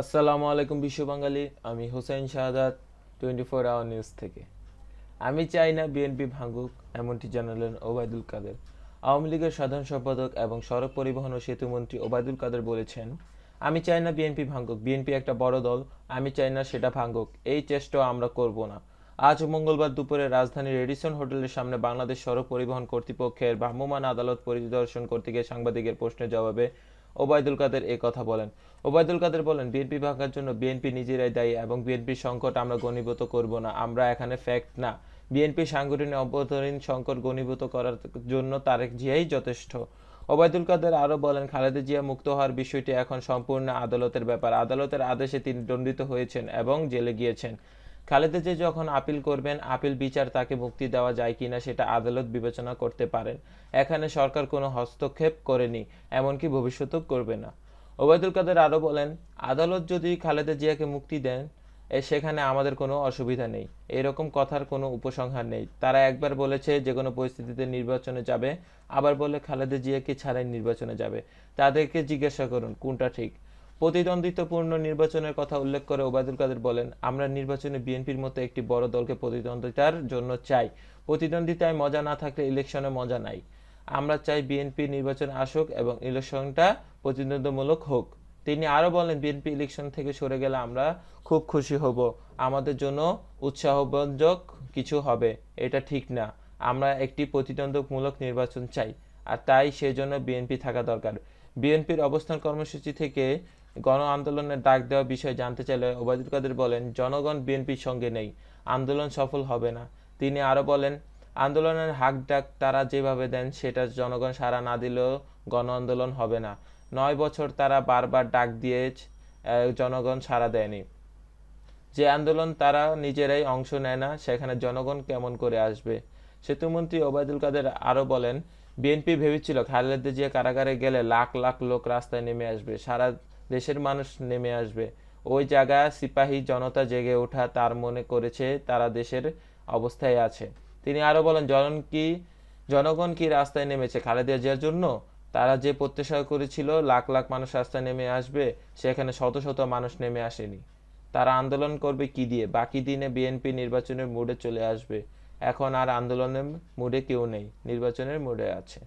আসসালামু আলাইকুম বিশ্ব বাঙালি, আমি Hossain Shahadat twenty four hour news থেকে। আমি চাই না বিএনপি ভাঙুক, এমনটি জানালেন ওবায়দুল কাদের। আওয়ামী লীগের সাধারণ সম্পাদক এবং সড়ক পরিবহন ও সেতু মন্ত্রী ওবায়দুল কাদের বলেছেন, আমি চাই না বিএনপি ভাঙুক বিএনপি একটা বড় দল, আমি চাই না সেটা ভাঙুক, এই চেষ্টাও আমরা করব না। আজ মঙ্গলবার দুপুরে রাজধানীর এডিসন হোটেলের সামনে বাংলাদেশ সড়ক পরিবহন কর্তৃপক্ষের ভ্রাম্যমাণ আদালত পরিদর্শন করতে গিয়ে সাংবাদিকের প্রশ্নের জবাবে ওবায়দুল কাদের এ কথা বলেন। ওবায়দুল কাদের বলেন, বিএনপি ভাঙার জন্য বিএনপি নিজেরাই দায়ী এবং বিএনপির সংকট আমরা গণীভূত করব না, আমরা এখানে ফ্যাক্ট না। বিএনপি সাংগঠনিক অভ্যন্তরীণ সংকট গণীভূত করার জন্য তারেক জিয়াই যথেষ্ট। ওবায়দুল কাদের আরও বলেন, খালেদা জিয়া মুক্ত হওয়ার বিষয়টি এখন সম্পূর্ণ আদালতের ব্যাপার। আদালতের আদেশে তিনি দণ্ডিত হয়েছেন এবং জেলে গিয়েছেন। খালেদা জিয়া যখন আপিল করবেন, আপিল বিচার তাকে মুক্তি দেওয়া যায় কিনা সেটা আদালত বিবেচনা করতে পারেন। এখানে সরকার কোনো হস্তক্ষেপ করেনি, এমনকি ভবিষ্যতেও করবে না। ওবায়দুল কাদের আরও বলেন, আদালত যদি খালেদা জিয়াকে মুক্তি দেন সেখানে আমাদের কোনো অসুবিধা নেই। এরকম কথার কোনো উপসংহার নেই। তারা একবার বলেছে যে কোনো পরিস্থিতিতে নির্বাচনে যাবে, আবার বলে খালেদা জিয়াকে ছাড়াই নির্বাচনে যাবে। তাদেরকে জিজ্ঞাসা করুন, কোনটা ঠিক? প্রতিদ্বন্দ্বিতাপূর্ণ নির্বাচনের কথা উল্লেখ করে ওবায়দুল কাদের বলেন, আমরা নির্বাচনে বিএনপির মতো একটি বড় দলকে প্রতিদ্বন্দ্বিতার জন্য চাই। প্রতিদ্বন্দ্বিতায় মজা না থাকলে ইলেকশনে মজা নাই। আমরা চাই বিএনপি নির্বাচন আসুক এবং ইলেকশনটা প্রতিদ্বন্দ্বিমূলক হোক। তিনি আরও বলেন, বিএনপি ইলেকশন থেকে সরে গেলে আমরা খুব খুশি হব। আমাদের জন্য উৎসাহবঞ্জক কিছু হবে। এটা ঠিক না। আমরা একটি প্রতিদ্বন্দ্বমূলক নির্বাচন চাই। আর তাই সেজন্য বিএনপি থাকা দরকার। বিএনপির অবস্থান কর্মসূচি থেকে গণ আন্দোলনের ডাক দেওয়া বিষয়ে জানতে চাইলে ওবায়দুল কাদের বলেন, জনগণ বিএনপির সঙ্গে নেই, আন্দোলন সফল হবে না। তিনি আরও বলেন, আন্দোলনের হাক ডাক তারা যেভাবে দেন, সেটা জনগণ সাড়া না দিলেও গণ আন্দোলন হবে না। নয় বছর তারা বারবার ডাক দিয়ে জনগণ সাড়া দেয়নি। যে আন্দোলন তারা নিজেরাই অংশ নেয় না, সেখানে জনগণ কেমন করে আসবে? সেতুমন্ত্রী ওবায়দুল কাদের আরও বলেন, বিএনপি ভেবেছিল খালেদা জিয়া কারাগারে গেলে লাখ লাখ লোক রাস্তায় নেমে আসবে। সারা দেশের মানুষ নেমে আসবে। ওই জায়গায় সিপাহী জনতা জেগে ওঠা তার মনে করেছে তারা দেশের অবস্থায় আছে। তিনি আরও বলেন জন কি, জনগণ কি রাস্তায় নেমেছে খালেদা জিয়ার জন্য? তারা যে প্রত্যাশা করেছিল, লাখ লাখ মানুষ রাস্তায় নেমে আসবে, সেখানে শত শত মানুষ নেমে আসেনি। তারা আন্দোলন করবে কি দিয়ে? বাকি দিনে বিএনপি নির্বাচনের মুডে চলে আসবে। এখন আর আন্দোলনের মুডে কেউ নেই, নির্বাচনের মুডে আছে।